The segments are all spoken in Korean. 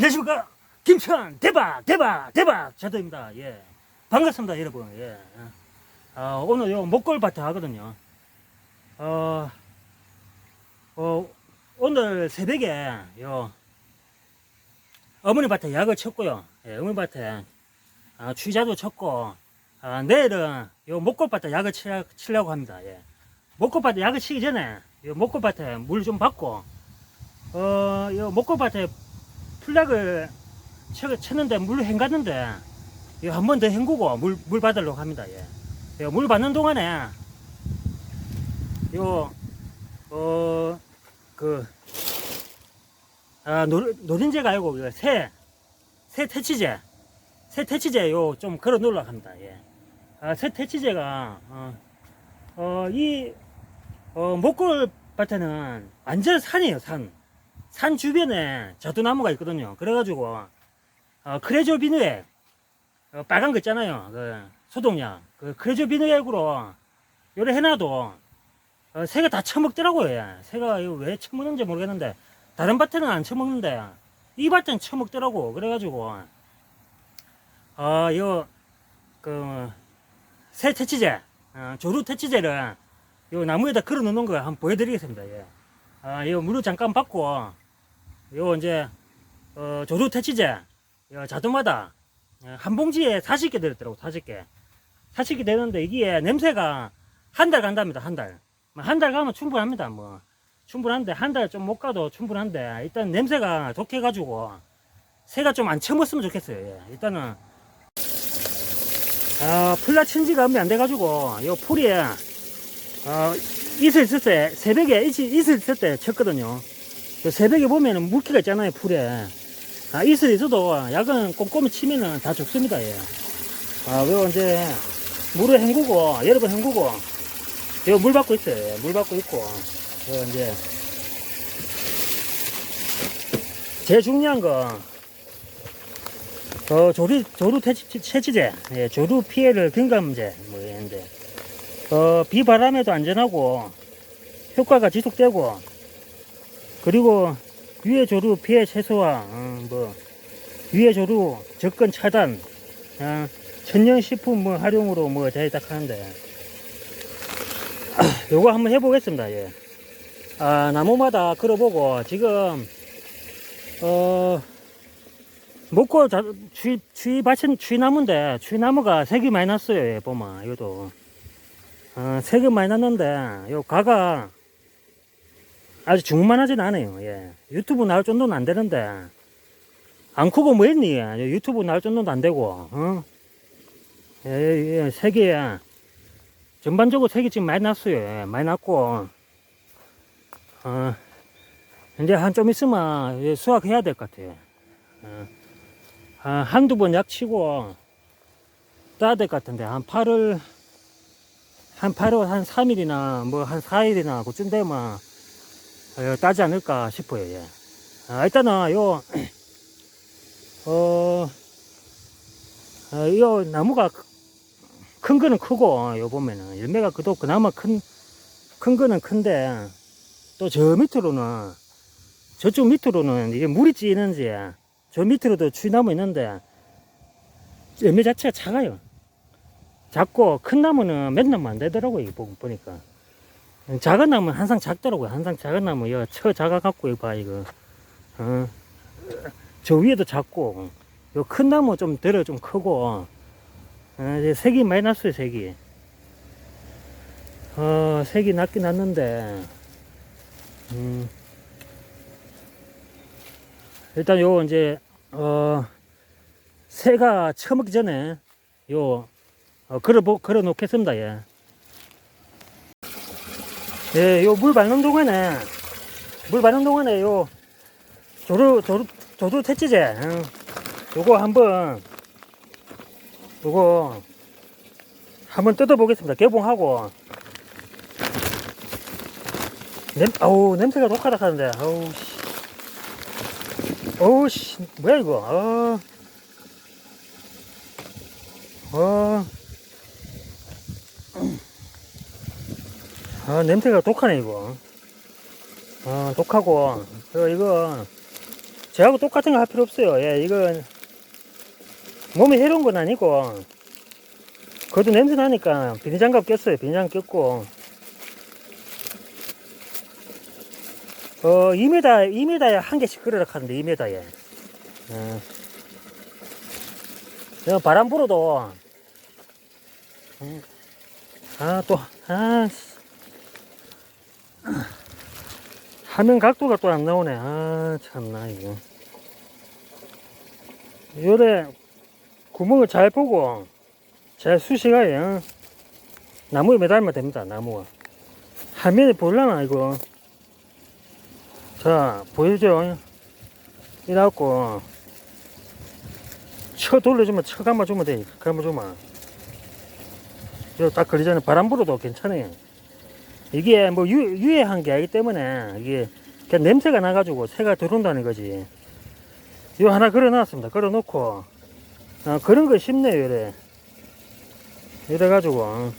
안녕하십니까. 김천 대박 대박 대박. 자도입니다. 예. 반갑습니다 여러분. 예. 아, 오늘 요 목골밭에 하거든요. 어, 어 오늘 새벽에 요 어머니 밭에 약을 쳤고요. 예, 어머니 밭에 아, 취자도 쳤고 아, 내일은 요 목골밭에 약을 치, 치려고 합니다. 예. 목골밭에 약을 치기 전에 요 목골밭에 물 좀 받고 어, 요 목골밭에 쳐, 쳤는데 물 헹갔는데 한 번 더 헹구고 물, 물 받으려고 합니다. 예. 예, 물 받는 동안에 요, 어, 그, 아, 노, 노린재가 아니고 그 새, 새 태치제, 새 태치제 요 좀 걸어 놓으려고 합니다. 예. 아, 새 태치제가, 어, 어, 이, 어, 목골 밭에는 완전 산이에요, 산. 산 주변에 자두나무가 있거든요. 그래가지고 어, 크레조 비누액 어, 빨간 거 있잖아요. 그 소독약 그 크레조 비누액으로 요래 해놔도 어, 새가 다 처먹더라고요. 예. 새가 이거 왜 처먹는지 모르겠는데 다른 밭에는 안 처먹는데 이 밭에는 처먹더라고. 그래가지고 어 요 그 새 퇴치제 어, 조루 퇴치제를 요 나무에다 걸어 놓는 거 한번 보여드리겠습니다. 예. 아, 요 물을 잠깐 받고 요 이제 어, 조루 퇴치제 요 자두마다 어, 한 봉지에 40개 들었더라고 40개. 40개 되는데 이게 냄새가 한 달 간답니다 한달. 한 달 가면 충분합니다 뭐. 충분한데 한 달 좀 못 가도 충분한데 일단 냄새가 독해 가지고 새가 좀안 처먹었으면 좋겠어요. 예. 일단은. 아 풀라 천지가 얼마 안 돼가지고 요 풀이 어, 이슬 있을 때 새벽에 이슬 있을 때 쳤거든요. 그 새벽에 보면은 물기가 있잖아요, 풀에. 아, 이슬 있어도 약은 꼼꼼히 치면은 다 죽습니다, 예. 아, 그리고 이제 물을 헹구고, 여러 번 헹구고, 이거 물 받고 있어요. 예. 물 받고 있고, 그리고 이제 제일 중요한 거, 어, 조류, 조류 퇴치, 채취제, 예, 조류 피해를 경감제, 뭐, 이런데, 어, 비바람에도 안전하고, 효과가 지속되고, 그리고 유해 조류 피해 최소화, 어, 뭐 유해 조류 접근 차단, 어, 천연 식품 뭐 활용으로 뭐딱 하는데 요거 한번 해보겠습니다. 예. 아 나무마다 걸어보고 지금 어 목고 자, 추위 추위 받친 추위나무인데 추위나무가 색이 많이 났어요. 예, 보면 이것도 어, 색이 많이 났는데 요 가가 아주 중만하진 않아요. 예. 유튜브 나올 정도는 안 되는데 안 크고 뭐 했니? 유튜브 나올 정도는 안 되고 어? 예, 예, 예, 색이 전반적으로 색이 지금 많이 났어요. 예, 많이 났고 어, 이제 한 좀 있으면 예, 수확해야 될 것 같아요. 어, 아, 한두 번 약 치고 따야 될 것 같은데 한 8월 한 8월 한 3일이나 뭐 한 4일이나 그쯤 되면 어, 따지 않을까 싶어요. 예. 아, 일단은 요, 어, 어, 요 나무가 크- 큰 거는 크고, 요 보면은 열매가 그도 그나마 큰, 큰 거는 큰데, 또 저 밑으로는, 저쪽 밑으로는 이게 물이 찌는지, 저 밑으로도 추나무 있는데, 열매 자체가 작아요. 작고, 큰 나무는 몇 나무 안 되더라고요, 보니까. 작은 나무는 항상 작더라고요. 항상 작은 나무, 이거 처 작아갖고, 이거 봐, 이거. 어. 저 위에도 작고, 요 큰 나무 좀 들어 좀 크고, 어, 이제 색이 많이 났어요, 색이. 어, 색이 났긴 났는데, 음. 일단 요, 이제, 어, 새가 처먹기 전에, 요, 어, 걸어, 걸어 놓겠습니다, 예. 예, 요 물 밟는 동안에, 물 밟는 동안에 요, 조루, 조루, 조루 퇴치제, 응. 요거 한 번, 요거, 한번 뜯어보겠습니다. 개봉하고. 냄, 아우, 냄새가 독하다 하는데, 아우, 씨. 어우, 씨, 뭐야, 이거, 아. 아. 아, 냄새가 독하네, 이거. 아, 독하고. 그리고 이거, 저하고 똑같은 거 할 필요 없어요. 예, 이건 몸에 해로운 건 아니고 그래도 냄새 나니까 비닐장갑 꼈어요. 비닐장갑 꼈고 어 2m 2m에 한 개씩 끓여라 하는데 2m에 어. 저 바람 불어도 아또아 화면 각도가 또 안 나오네. 아, 참나, 이거. 요래 구멍을 잘 보고 잘 수식하여 나무에 매달면 됩니다, 나무가. 화면에 보려나, 이거. 자, 보이죠? 이래갖고, 쳐 돌려주면, 쳐 감아주면 돼. 감아주면. 이거 딱 걸리잖아요. 바람 불어도 괜찮아요. 이게 뭐 유, 유해한 게 아니기 때문에 이게 그냥 냄새가 나가지고 새가 들어온다는 거지. 이거 하나 걸어놨습니다. 걸어놓고 어, 그런 거 쉽네요. 이래 이래가지고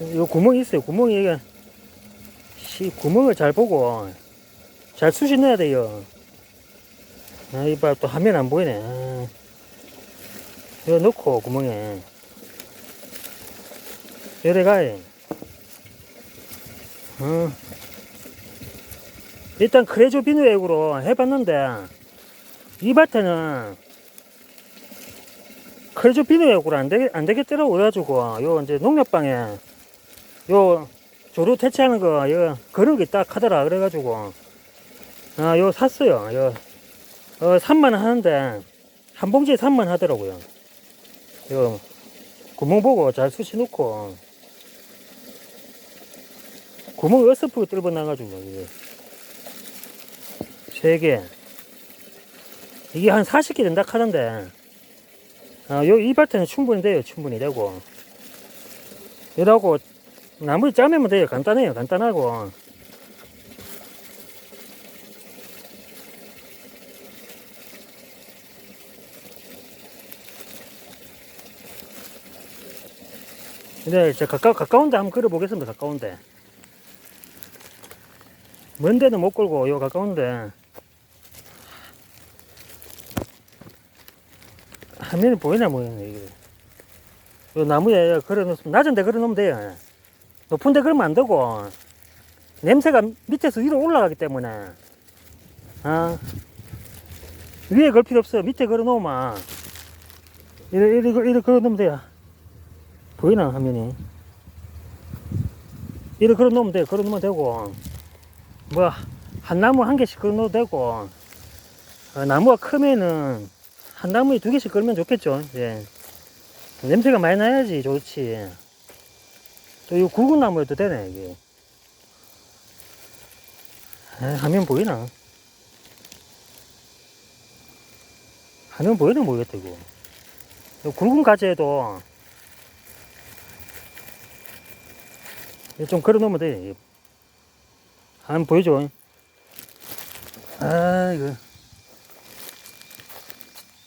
이 구멍이 있어요. 구멍이 이게 시, 구멍을 잘 보고 잘 수신해야 돼요. 아, 이봐 또 화면 안 보이네. 아, 이거 넣고 구멍에. 이래가이. 어. 일단 크레조 비누액으로 해봤는데 이 밭에는 크레조 비누액으로 안, 되겠, 안 되겠더라고 그래가지고. 요 이제 농협방에 요 조류 퇴치하는 거 요, 그런 게 딱 하더라 그래가지고. 아 요 샀어요 요. 어, 3만 원 하는데 한 봉지에 3만 하더라고요. 요 구멍 보고 잘 수시 놓고 구멍이 어설프게 뚫어 나가지고 이게. 세 개. 이게 한 40개 된다 하던데. 아, 요 이 밭에는 충분히 돼요 충분히 되고. 이러고 나무를 짜면 돼요 간단해요 간단하고. 근데 저 가까, 가까운데 한번 걸어보겠습니다 가까운데 먼 데는 못 걸고 요 가까운데. 화면이 보이나 모르겠네 이게. 요 나무에 걸어놓으면 낮은 데 걸어놓으면 돼요. 높은 데 걸으면 안 되고 냄새가 밑에서 위로 올라가기 때문에. 아 위에 걸 필요 없어 밑에 걸어놓으면. 이래 이래 이래 걸어놓으면 돼요. 보이나 화면이? 이래 걸어놓으면 돼요. 걸어놓으면 되고 뭐, 한 나무 한 개씩 걸어놓어도 되고, 어, 나무가 크면은, 한 나무에 두 개씩 걸면 좋겠죠. 예. 냄새가 많이 나야지 좋지. 또, 이 굵은 나무에도 되네, 이게. 에, 화면 보이나? 화면 보이나 모르겠다, 이거. 이 굵은 가지에도, 좀 걸어 놓으면 돼. 한번 보여줘. 아, 이거.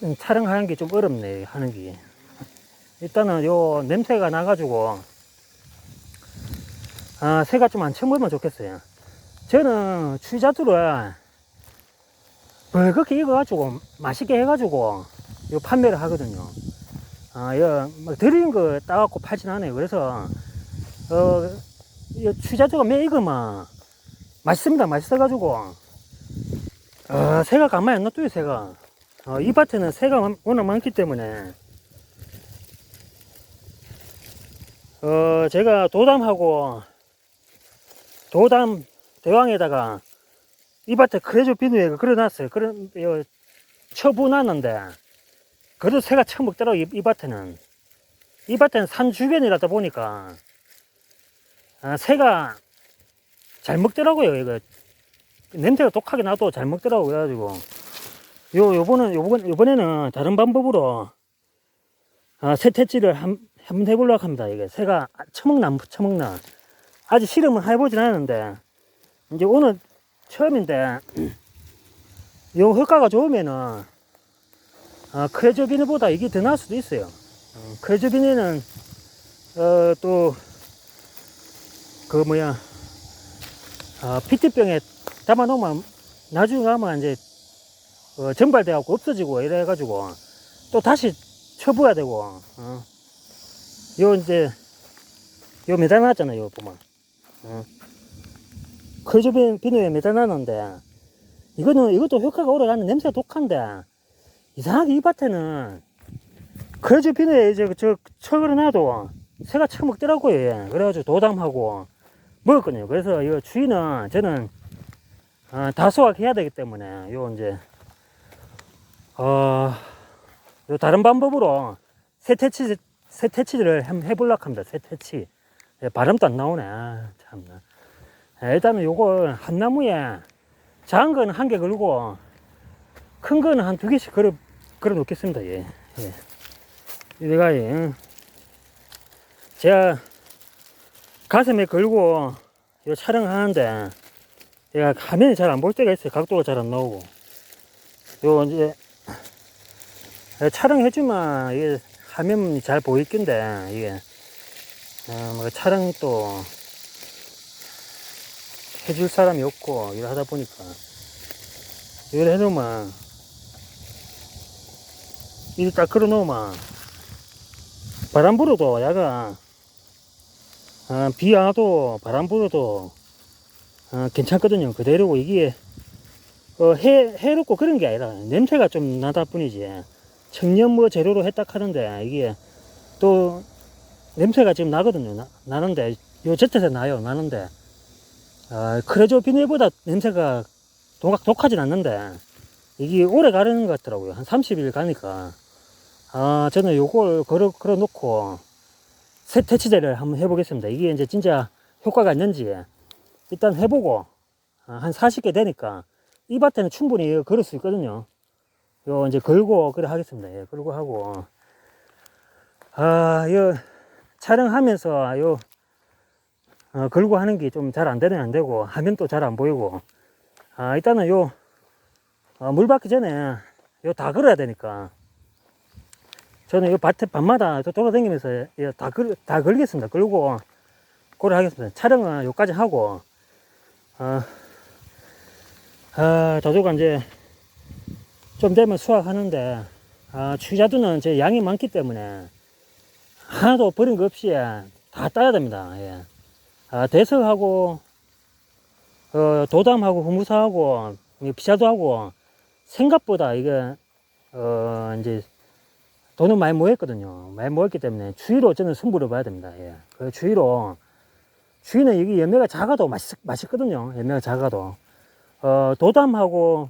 좀 촬영하는 게 좀 어렵네, 하는 게. 일단은 요 냄새가 나가지고, 아, 새가 좀안 처먹으면 좋겠어요. 저는 추자두를 벌겋게 익어가지고, 맛있게 해가지고, 요 판매를 하거든요. 아, 요, 막 드린 거 따갖고 팔진 않아요. 그래서, 어, 이 추자두가 매 익으면, 맛있습니다. 맛있어가지고. 어, 새가 가만히 안 놔둬요, 새가. 어, 이 밭에는 새가 많- 워낙 많기 때문에. 어, 제가 도담하고, 도담 대왕에다가 이 밭에 크레조 비누에 그려놨어요. 그런, 요, 쳐부놨는데, 그래도 새가 처먹더라고, 이, 이 밭에는. 이 밭에는 산 주변이라다 보니까, 아, 새가 잘 먹더라고요, 이거. 냄새가 독하게 나도 잘 먹더라고, 그래가지고. 요, 요번은, 요번, 요번에는 다른 방법으로, 아, 새태치를 한, 한번 해보려고 합니다, 이게. 새가 처먹나, 안 처먹나. 아직 실험은 해보진 않았는데, 이제 오늘 처음인데, 요 효과가 좋으면은, 아, 크레조비누보다 이게 더 나을 수도 있어요. 어, 크레조비누는, 어, 또, 그 뭐야, 어, 피트병에 담아놓으면 나중에 가면 이제 어, 전발돼 갖고 없어지고 이래 가지고 또 다시 쳐부어야 되고 어. 요 이제 요 매달놨잖아요 보면 어. 비- 비누에 매달놨는데 이거는 이것도 효과가 오래가는 냄새가 독한데 이상하게 이 밭에는 크레조 비누에 이제 저 척을 놔도 새가 처먹더라고요 예. 그래가지고 도담하고 먹었거든요 그래서 이 주인은 저는 어, 다소화해야 되기 때문에 요 이제 어, 요 다른 방법으로 세태치 세태치를 해보려고 합니다. 세태치 예, 발음도 안 나오네. 아, 참나. 예, 일단은 요걸 한 나무에 작은 거는 한개 걸고 큰 거는 한두 개씩 걸어 걸어 놓겠습니다. 예. 예. 내가 예. 제가 가슴에 걸고 요 촬영하는데 얘가 화면이 잘 안 볼 때가 있어요. 각도가 잘 안 나오고. 요 이제 촬영해주면 이게 화면이 잘 보일 건데 이게 어, 뭐 촬영 또 해줄 사람이 없고 이래 하다 보니까 이래 해놓으면 이리 딱 걸어 놓으면 바람 불어도 야가 어, 비 와도 바람 불어도 어, 괜찮거든요. 그대로고 이게 어, 해, 해롭고 그런 게 아니라 냄새가 좀 나다 뿐이지. 청년 뭐 재료로 했다 하는데 이게 또 냄새가 지금 나거든요. 나, 나는데 요 젖에서 나요 나는데. 아, 크레조 비닐보다 냄새가 독, 독하진 않는데 이게 오래 가려는 것 같더라고요. 한 30일 가니까. 아 저는 요걸 걸어, 걸어 놓고 새 퇴치제를 한번 해보겠습니다. 이게 이제 진짜 효과가 있는지 일단 해보고 아, 한 40개 되니까 이 밭에는 충분히 걸을 수 있거든요. 요 이제 걸고 그래 하겠습니다. 예, 걸고 하고. 아, 요 촬영하면서 요 어, 걸고 하는 게 좀 잘 안 되네 안 되고 화면 또 잘 안 보이고. 아 일단은 요 어, 물 받기 전에 요 다 걸어야 되니까 저는 요 밭에 밤마다 또 돌아다니면서 예, 다, 걸, 다 걸겠습니다. 걸고 그래 하겠습니다. 촬영은 요까지 하고 아, 아 저조가 이제 좀 되면 수확하는데 아, 취자두는 제 양이 많기 때문에 하나도 버린 거 없이 다 따야 됩니다. 예. 아, 대석하고 어, 도담하고 후무사하고 피자도하고 생각보다 이게 어, 이제 돈은 많이 모였거든요. 많이 모였기 때문에 주위로 저는 승부를 봐야 됩니다. 예. 그 주위로 주위는 이게 열매가 작아도 맛있, 맛있거든요. 열매가 작아도 어, 도담하고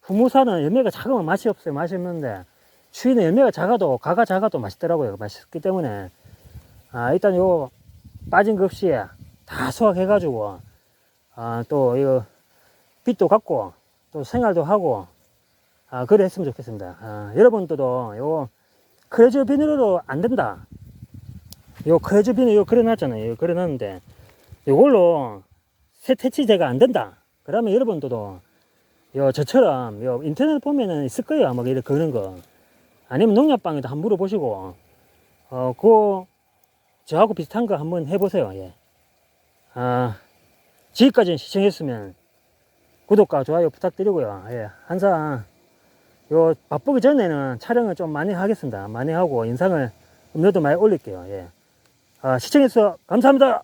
후무사는 열매가 작으면 맛이 없어요. 맛이 없는데 추위는 열매가 작아도 가가 작아도 맛있더라고요. 맛있기 때문에 아, 일단 요 빠진 거 없이 다 수확해가지고 아, 또 이거 빛도 갖고 또 생활도 하고 아, 그래 했으면 좋겠습니다. 아, 여러분들도 요 크레저 비닐로 안 된다. 요 크레저 비닐 요 그려놨잖아요. 요 그려놨는데 요걸로 새 퇴치제가 안 된다. 그러면 여러분들도 요 저처럼 요 인터넷 보면은 있을 거예요 아마 이렇게 그런 거 아니면 농약방에도 한번 물어보시고 어 그 저하고 비슷한 거 한번 해보세요 예. 아 지금까지 시청했으면 구독과 좋아요 부탁드리고요 예. 항상 요 바쁘기 전에는 촬영을 좀 많이 하겠습니다. 많이 하고 영상을 업로드 많이 올릴게요. 예. 아, 시청해주셔서 감사합니다